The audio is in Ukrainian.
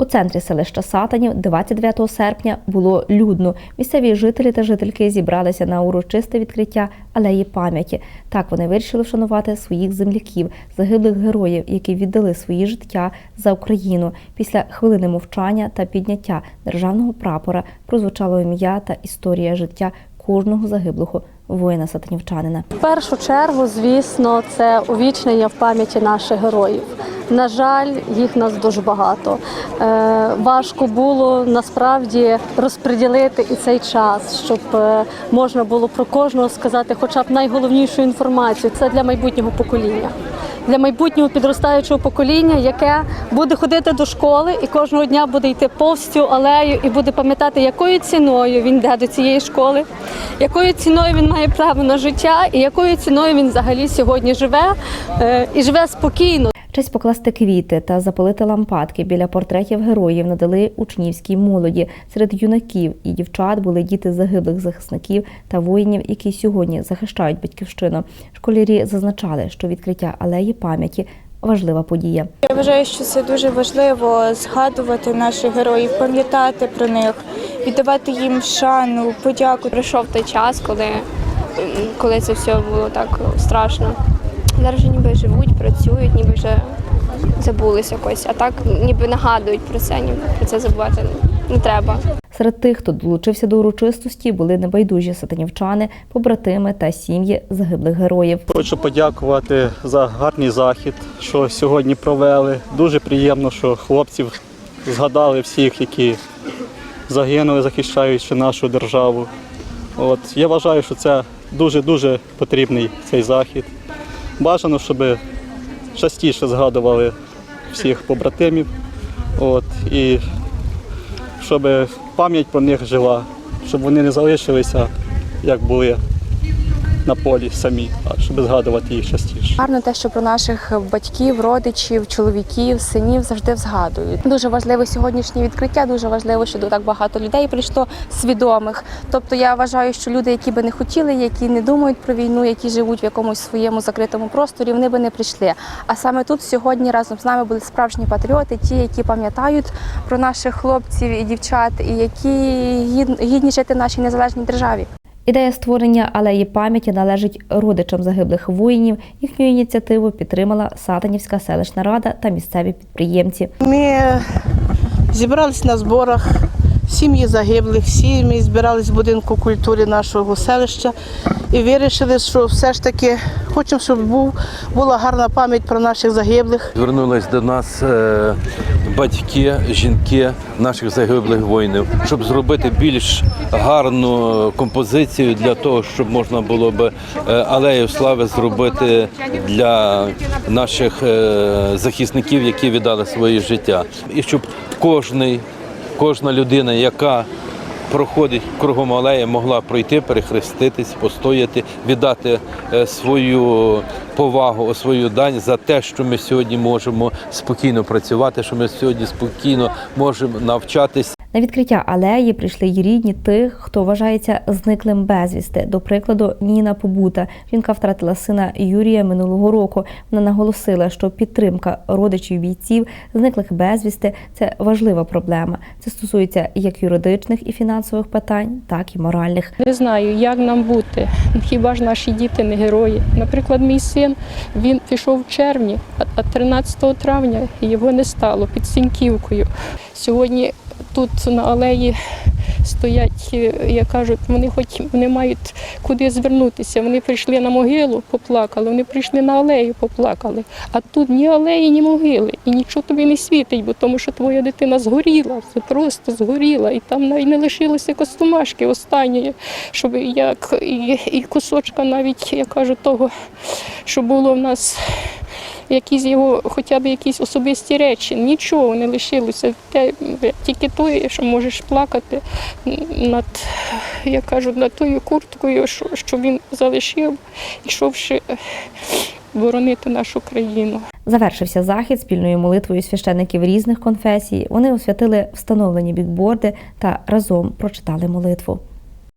У центрі селища Сатанів 29 серпня було людно. Місцеві жителі та жительки зібралися на урочисте відкриття алеї пам'яті. Так вони вирішили вшанувати своїх земляків, загиблих героїв, які віддали свої життя за Україну. Після хвилини мовчання та підняття державного прапора прозвучало ім'я та історія життя кожного загиблого воїна сатанівчанина. В першу чергу, звісно, це увічнення в пам'яті наших героїв. На жаль, їх нас дуже багато. Е, важко було насправді розподілити і цей час, щоб е, можна було про кожного сказати, хоча б найголовнішу інформацію. Це для майбутнього покоління. Для майбутнього підростаючого покоління, яке буде ходити до школи і кожного дня буде йти повз цю алею і буде пам'ятати, якою ціною він йде до цієї школи, якою ціною він має право на життя, і якою ціною він взагалі сьогодні живе е, і живе спокійно. Честь покласти квіти та запалити лампадки біля портретів героїв надали учнівській молоді. Серед юнаків і дівчат були діти загиблих захисників та воїнів, які сьогодні захищають батьківщину. Школярі зазначали, що відкриття алеї пам'яті важлива подія. Я вважаю, що це дуже важливо згадувати наших героїв, пам'ятати про них, віддавати їм шану, подяку. прийшов той час, коли, коли це все було так страшно. Зараз вже ніби живуть, працюють, ніби вже забулись якось, а так ніби нагадують про це, ніби про це забувати не треба. Серед тих, хто долучився до урочистості, були небайдужі сатанівчани, побратими та сім'ї загиблих героїв. Хочу подякувати за гарний захід, що сьогодні провели. Дуже приємно, що хлопців згадали всіх, які загинули, захищаючи нашу державу. От, я вважаю, що це дуже-дуже потрібний цей захід. Бажано, щоб частіше згадували всіх побратимів. От, і щоб пам'ять про них жила, щоб вони не залишилися, як були на полі самі, а щоб згадувати їх частіше. Гарно те, що про наших батьків, родичів, чоловіків, синів завжди згадують. Дуже важливе сьогоднішнє відкриття. Дуже важливо, що так багато людей прийшло свідомих. Тобто я вважаю, що люди, які би не хотіли, які не думають про війну, які живуть в якомусь своєму закритому просторі, вони би не прийшли. А саме тут сьогодні разом з нами були справжні патріоти, ті, які пам'ятають про наших хлопців і дівчат, і які гід- гідні жити в нашій незалежній державі. Ідея створення алеї пам'яті належить родичам загиблих воїнів. Їхню ініціативу підтримала Сатанівська селищна рада та місцеві підприємці. Ми зібрались на зборах сім'ї загиблих, сім'ї збирались в будинку культури нашого селища і вирішили, що все ж таки хочемо, щоб був, була гарна пам'ять про наших загиблих. Звернулись до нас е, батьки, жінки наших загиблих воїнів, щоб зробити більш гарну композицію для того, щоб можна було би е, алею слави зробити для наших е, захисників, які віддали своє життя, і щоб кожний, кожна людина, яка проходить кругом алеї, могла пройти, перехреститись, постояти, віддати е, свою повагу, свою дань за те, що ми сьогодні можемо спокійно працювати, що ми сьогодні спокійно можемо навчатись. На відкриття алеї прийшли й рідні тих, хто вважається зниклим безвісти. До прикладу, Ніна Побута. Жінка втратила сина Юрія минулого року. Вона наголосила, що підтримка родичів бійців, зниклих безвісти це важлива проблема. Це стосується як юридичних і фінансових питань, так і моральних. Не знаю, як нам бути. Хіба ж наші діти не герої? Наприклад, мій син він пішов в червні, а 13 травня його не стало під Сіньківкою. Сьогодні тут на алеї стоять, е, як кажуть, вони хоч вони мають куди звернутися. Вони прийшли на могилу, поплакали, вони прийшли на алею, поплакали. А тут ні алеї, ні могили. І нічого тобі не світить, бо тому що твоя дитина згоріла, просто згоріла. І там навіть не лишилося костюмашки останньої, щоб як і, і кусочка навіть, я кажу, того, що було в нас. Якісь його, хоча б якісь особисті речі, нічого не лишилося. Те, тільки то, що можеш плакати над, я кажу, над тою курткою, що, що він залишив, ішовши боронити нашу країну. Завершився захід спільною молитвою священиків різних конфесій. Вони освятили встановлені бікборди та разом прочитали молитву.